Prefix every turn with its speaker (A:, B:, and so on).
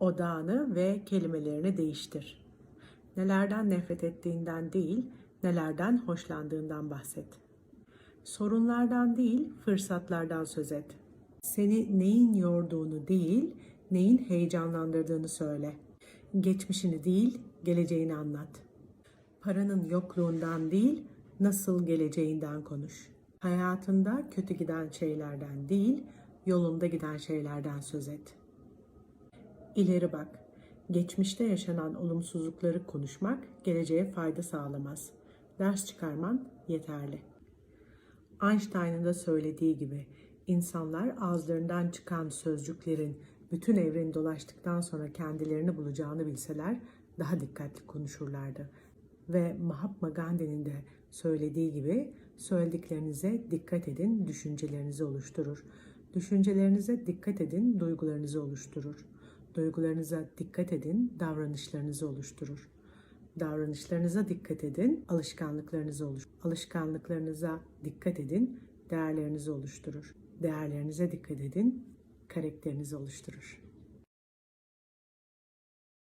A: Odağını ve kelimelerini değiştir. Nelerden nefret ettiğinden değil, nelerden hoşlandığından bahset. Sorunlardan değil, fırsatlardan söz et. Seni neyin yorduğunu değil, neyin heyecanlandırdığını söyle. Geçmişini değil, geleceğini anlat. Paranın yokluğundan değil, nasıl geleceğinden konuş. Hayatında kötü giden şeylerden değil, yolunda giden şeylerden söz et. İleri bak. Geçmişte yaşanan olumsuzlukları konuşmak geleceğe fayda sağlamaz. Ders çıkarman yeterli. Einstein'ın da söylediği gibi insanlar ağızlarından çıkan sözcüklerin bütün evreni dolaştıktan sonra kendilerini bulacağını bilseler daha dikkatli konuşurlardı. Ve Mahatma Gandhi'nin de söylediği gibi söylediklerinize dikkat edin, düşüncelerinizi oluşturur. Düşüncelerinize dikkat edin, duygularınızı oluşturur. Duygularınıza dikkat edin, davranışlarınızı oluşturur. Davranışlarınıza dikkat edin, alışkanlıklarınızı oluşturur. Alışkanlıklarınıza dikkat edin, değerlerinizi oluşturur. Değerlerinize dikkat edin, karakterinizi oluşturur.